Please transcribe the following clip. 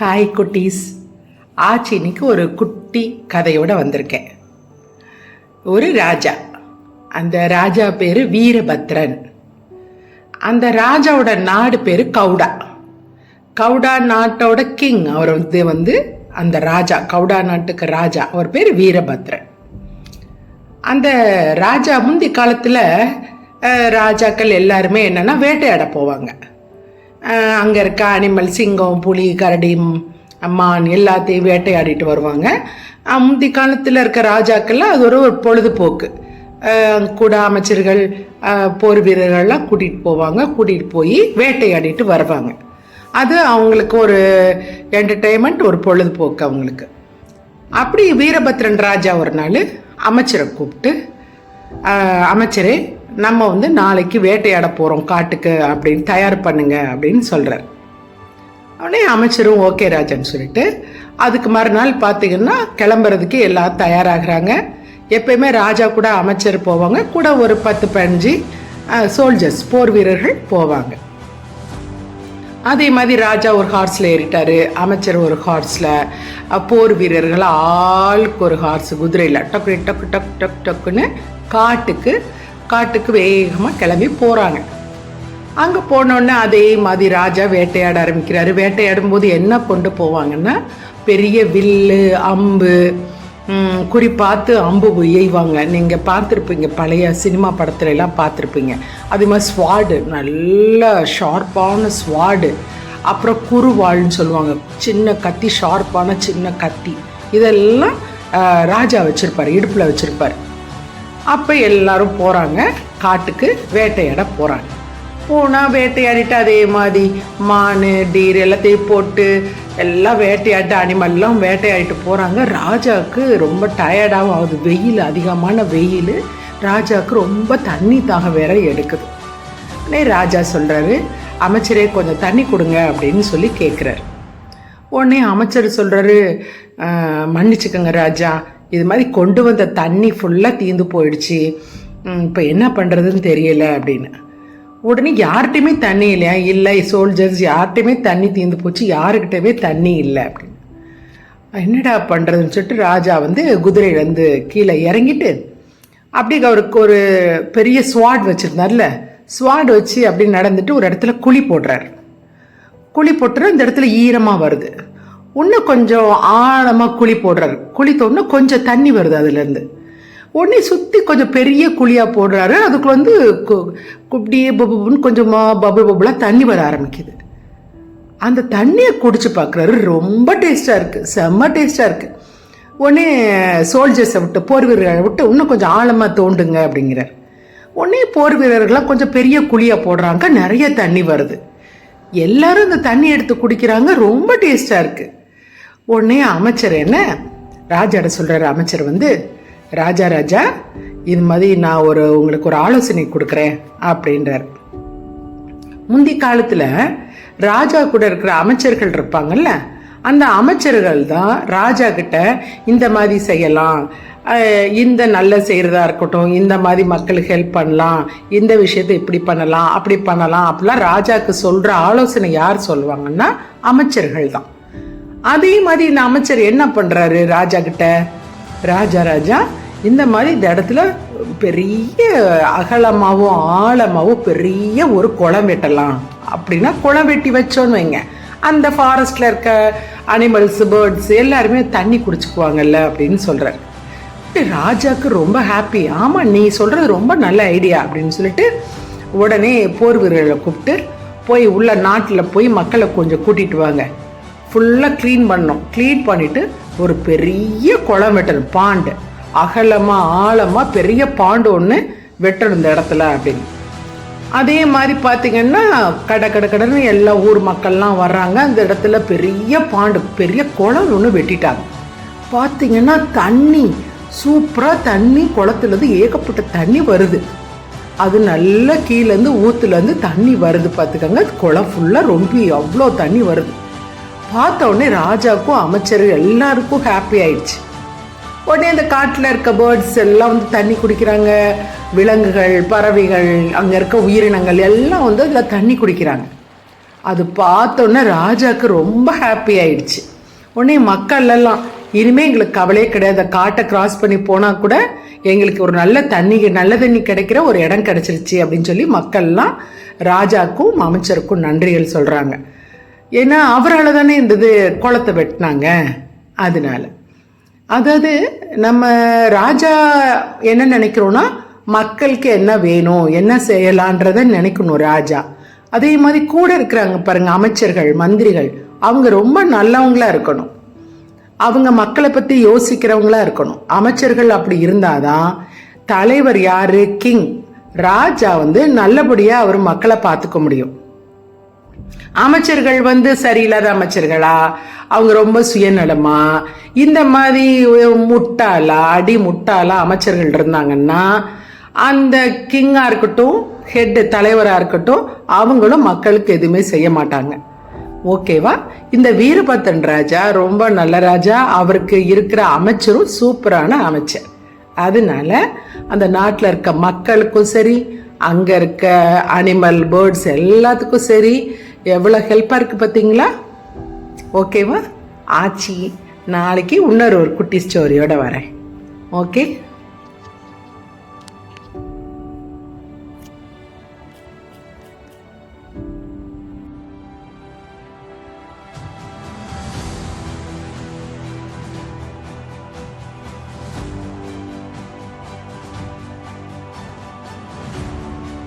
Hi குட்டீஸ். ஆச்சி இன்னைக்கு ஒரு குட்டி கதையோடு வந்திருக்கேன். ஒரு ராஜா. அந்த ராஜா பேர் வீரபத்ரன். அந்த ராஜாவோட நாடு பேர் கவுடா. கவுடா நாட்டோட கிங் அவர் வந்து வந்து அந்த ராஜா கவுடா நாட்டுக்கு ராஜா. அவர் பேர் வீரபத்ரன். அந்த ராஜா முந்தி காலத்தில் ராஜாக்கள் எல்லாருமே என்னன்னா வேட்டையாட போவாங்க. அங்கே இருக்க அனிமல் சிங்கம் புலி கரடி அம்மான் எல்லாத்தையும் வேட்டையாடிட்டு வருவாங்க. முந்தி காலத்தில் இருக்க ராஜாக்கள்லாம் அது ஒரு ஒரு பொழுதுபோக்கு கூட அமைச்சர்கள் போர் வீரர்கள்லாம் கூட்டிகிட்டு போவாங்க. கூட்டிகிட்டு போய் வேட்டையாடிட்டு வருவாங்க. அது அவங்களுக்கு ஒரு என்டர்டெயின்மெண்ட் ஒரு பொழுதுபோக்கு அவங்களுக்கு. அப்படி வீரபத்ரன் ராஜா ஒரு நாள் அமைச்சரை கூப்பிட்டு அமைச்சரே நம்ம வந்து நாளைக்கு வேட்டையாட போகிறோம் காட்டுக்கு அப்படின்னு தயார் பண்ணுங்க அப்படின்னு சொல்கிறார் உடனே அமைச்சரும் ஓகே ராஜான்னு சொல்லிட்டு அதுக்கு மறுநாள் பார்த்தீங்கன்னா கிளம்புறதுக்கு எல்லாம் தயாராகிறாங்க. எப்பயுமே ராஜா கூட அமைச்சர் போவாங்க கூட ஒரு பத்து பதினஞ்சு சோல்ஜர்ஸ் போர் வீரர்கள் போவாங்க. அதே மாதிரி ராஜா ஒரு ஹார்ஸில் ஏறிட்டார் அமைச்சர் ஒரு ஹார்ஸில் போர் வீரர்கள் ஆளுக்கு ஒரு ஹார்ஸ் குதிரையில் டக்கு டக்கு டக் டக் டக்குன்னு காட்டுக்கு காட்டுக்கு வேகமாக கிளம்பி போகிறாங்க அங்கே போனோடனே அதே மாதிரி ராஜா வேட்டையாட ஆரம்பிக்கிறாரு. வேட்டையாடும் போது என்ன கொண்டு போவாங்கன்னா பெரிய வில்லு அம்பு குறி பார்த்து அம்பு எய்வாங்க நீங்கள் பார்த்துருப்பீங்க பழைய சினிமா படத்துல எல்லாம் பார்த்துருப்பீங்க. அது மாதிரி ஸ்வாடு நல்ல ஷார்ப்பான ஸ்வாடு. அப்புறம் குறுவாள்னு சொல்லுவாங்க. சின்ன கத்தி ஷார்ப்பான சின்ன கத்தி. இதெல்லாம் ராஜா வச்சுருப்பார் இடுப்பில் வச்சுருப்பார். அப்போ எல்லாரும் போகிறாங்க காட்டுக்கு வேட்டையாட போகிறாங்க போனால் வேட்டையாடிட்டு அதே மாதிரி மான் டீர் எல்லாத்தையும் போட்டு எல்லாம் வேட்டையாட்டு அனிமல்லாம் வேட்டையாடிட்டு போகிறாங்க ராஜாவுக்கு ரொம்ப டயர்டாகவும் ஆகுது. வெயில் அதிகமான வெயில். ராஜாவுக்கு ரொம்ப தண்ணி தாக வேற எடுக்குது. உடனே ராஜா சொல்கிறாரு அமைச்சரே கொஞ்சம் தண்ணி கொடுங்க அப்படின்னு சொல்லி கேட்குறாரு உடனே அமைச்சர் சொல்கிறாரு மன்னிச்சுக்கோங்க ராஜா. இது மாதிரி கொண்டு வந்த தண்ணி ஃபுல்லாக தீந்து போயிடுச்சு. இப்போ என்ன பண்ணுறதுன்னு தெரியல அப்படின்னு. உடனே யார்கிட்டையுமே தண்ணி இல்லையா? இல்லை சோல்ஜர்ஸ் யார்கிட்டையுமே தண்ணி தீந்து போச்சு. யாருக்கிட்டயுமே தண்ணி இல்லை அப்படின்னு. என்னடா பண்ணுறதுன்னு சொல்லிட்டு ராஜா வந்து குதிரையிலேருந்து கீழே இறங்கிட்டு அப்படியே அவருக்கு ஒரு பெரிய ஸ்வாட் வச்சுருந்தார்ல. ஸ்வாட் வச்சு அப்படி நடந்துட்டு ஒரு இடத்துல குழி போடுறாரு. குழி போட்டுற இந்த இடத்துல ஈரமாக வருது. இன்னும் கொஞ்சம் ஆழமாக குழி போடுறாரு. குழி தோணுனா கொஞ்சம் தண்ணி வருது அதுலேருந்து. உடனே சுற்றி கொஞ்சம் பெரிய குழியாக போடுறாரு. அதுக்குள்ள வந்து கு- குப்படியே பபுன்னு கொஞ்சமாக பபுள் பபுளாக தண்ணி வர ஆரம்பிக்குது. அந்த தண்ணியை குடிச்சு பார்க்குறாரு ரொம்ப டேஸ்ட்டாக இருக்குது செம்ம டேஸ்ட்டாக இருக்குது உடனே சோல்ஜர்ஸை விட்டு போர் வீரர்களை விட்டு இன்னும் கொஞ்சம் ஆழமாக தோண்டுங்க அப்படிங்கிறார். உடனே போர் வீரர்கள்லாம் கொஞ்சம் பெரிய குழியாக போடுறாங்க. நிறைய தண்ணி வருது. எல்லாரும் இந்த தண்ணி எடுத்து குடிக்கிறாங்க. ரொம்ப டேஸ்ட்டாக இருக்குது உடனே அமைச்சர் என்ன? ராஜாட சொல்கிறாரு அமைச்சர் வந்து ராஜா ராஜா இது மாதிரி நான் ஒரு உங்களுக்கு ஒரு ஆலோசனை கொடுக்குறேன் அப்படின்றார். முந்தி காலத்தில் ராஜா கூட இருக்கிற அமைச்சர்கள் இருப்பாங்கல்ல அந்த அமைச்சர்கள் தான் ராஜா கிட்ட இந்த மாதிரி செய்யலாம் இந்த நல்ல செய்கிறதா இருக்கட்டும் இந்த மாதிரி மக்களுக்கு ஹெல்ப் பண்ணலாம் இந்த விஷயத்தை இப்படி பண்ணலாம் அப்படி பண்ணலாம் அப்படிலாம் ராஜாவுக்கு சொல்கிற ஆலோசனை யார் சொல்லுவாங்கன்னா அமைச்சர்கள் தான். அதே மாதிரி இந்த அமைச்சர் என்ன பண்ணுறாரு ராஜா கிட்ட? ராஜா ராஜா இந்த மாதிரி இந்த இடத்துல பெரிய அகலமாகவும் ஆழமாகவும் பெரிய ஒரு குளம் வெட்டலாம். அப்படின்னா குளம் வெட்டி வச்சோன்னு வைங்க. அந்த ஃபாரஸ்டில் இருக்க அனிமல்ஸ் பேர்ட்ஸ் எல்லாருமே தண்ணி குடிச்சுக்குவாங்கல்ல அப்படின்னு சொல்கிறார் ராஜாக்கு ரொம்ப ஹாப்பி ஆமாம் நீ சொல்கிறது ரொம்ப நல்ல ஐடியா அப்படின்னு சொல்லிட்டு உடனே போர் வீரர்களை கூப்பிட்டு போய் உள்ள நாட்டில் போய் மக்களை கொஞ்சம் கூட்டிட்டு வாங்க. ஃபுல்லாக க்ளீன் பண்ணோம் க்ளீன் பண்ணிவிட்டு ஒரு பெரிய குளம் வெட்டணும் பாண்டு. அகலமாக ஆழமாக பெரிய பாண்டு ஒன்று வெட்டணும் இந்த இடத்துல அப்படின்னு. அதே மாதிரி பார்த்திங்கன்னா கடை கடை கடைன்னு எல்லா ஊர் மக்கள்லாம் வர்றாங்க. அந்த இடத்துல பெரிய பாண்டு பெரிய குளம் ஒன்று வெட்டிட்டாங்க. பார்த்திங்கன்னா தண்ணி சூப்பராக தண்ணி குளத்துலேருந்து ஏகப்பட்ட தண்ணி வருது. அது நல்ல கீழேருந்து ஊத்துலேருந்து தண்ணி வருது பார்த்துக்கோங்க குளம் ஃபுல்லாக ரொம்ப அவ்வளோ தண்ணி வருது. பார்த்த உடனே ராஜாவுக்கும் அமைச்சர் எல்லாருக்கும் ஹாப்பி ஆயிடுச்சு. உடனே அந்த காட்டில் இருக்க பேர்ட்ஸ் எல்லாம் வந்து தண்ணி குடிக்கிறாங்க. விலங்குகள் பறவைகள் அங்கே இருக்க உயிரினங்கள் எல்லாம் வந்து அதில் தண்ணி குடிக்கிறாங்க. அது பார்த்தோன்னே ராஜாவுக்கு ரொம்ப ஹாப்பி ஆயிடுச்சு. உடனே மக்கள் எல்லாம் இனிமேல் எங்களுக்கு கவலையே கிடையாது. காட்டை கிராஸ் பண்ணி போனால் கூட எங்களுக்கு ஒரு நல்ல தண்ணி நல்ல தண்ணி கிடைக்கிற ஒரு இடம் கிடைச்சிருச்சு அப்படின்னு சொல்லி மக்கள்லாம் ராஜாக்கும் அமைச்சருக்கும் நன்றிகள் சொல்கிறாங்க ஏன்னா அவரால் தானே இந்த இது குளத்தை வெட்டினாங்க. அதனால. அதாவது நம்ம ராஜா என்ன நினைக்கிறோன்னா மக்களுக்கு என்ன வேணும் என்ன செய்யலான்றத நினைக்கணும் ராஜா. அதே மாதிரி கூட இருக்கிறாங்க பாருங்க அமைச்சர்கள் மந்திரிகள். அவங்க ரொம்ப நல்லவங்களா இருக்கணும். அவங்க மக்களை பற்றி யோசிக்கிறவங்களா இருக்கணும். அமைச்சர்கள் அப்படி இருந்தாதான் தலைவர் யாரு? கிங். ராஜா வந்து நல்லபடியாக அவர் மக்களை பார்த்துக்க முடியும். அமைச்சர்கள் வந்து சரியில்லாத அமைச்சர்களா? அவங்க ரொம்ப சுயநலமா? இந்த மாதிரி முட்டாளா அடி முட்டாளா அமைச்சர்கள் இருந்தாங்கன்னா அந்த கிங்காக இருக்கட்டும் ஹெட் தலைவராக இருக்கட்டும் அவங்களும் மக்களுக்கு எதுவுமே செய்ய மாட்டாங்க. ஓகேவா இந்த வீரபத்ரன் ராஜா ரொம்ப நல்ல ராஜா. அவருக்கு இருக்கிற அமைச்சரும் சூப்பரான அமைச்சர். அதனால அந்த நாட்டில் இருக்க மக்களுக்கும் சரி அங்கே இருக்க அனிமல் பேர்ட்ஸ் எல்லாத்துக்கும் சரி எவ்வளோ ஹெல்ப்பாக இருக்குது பார்த்தீங்களா ஓகேவா ஆச்சி நாளைக்கு இன்னொரு ஒரு குட்டி ஸ்டோரியோடு வரேன். ஓகே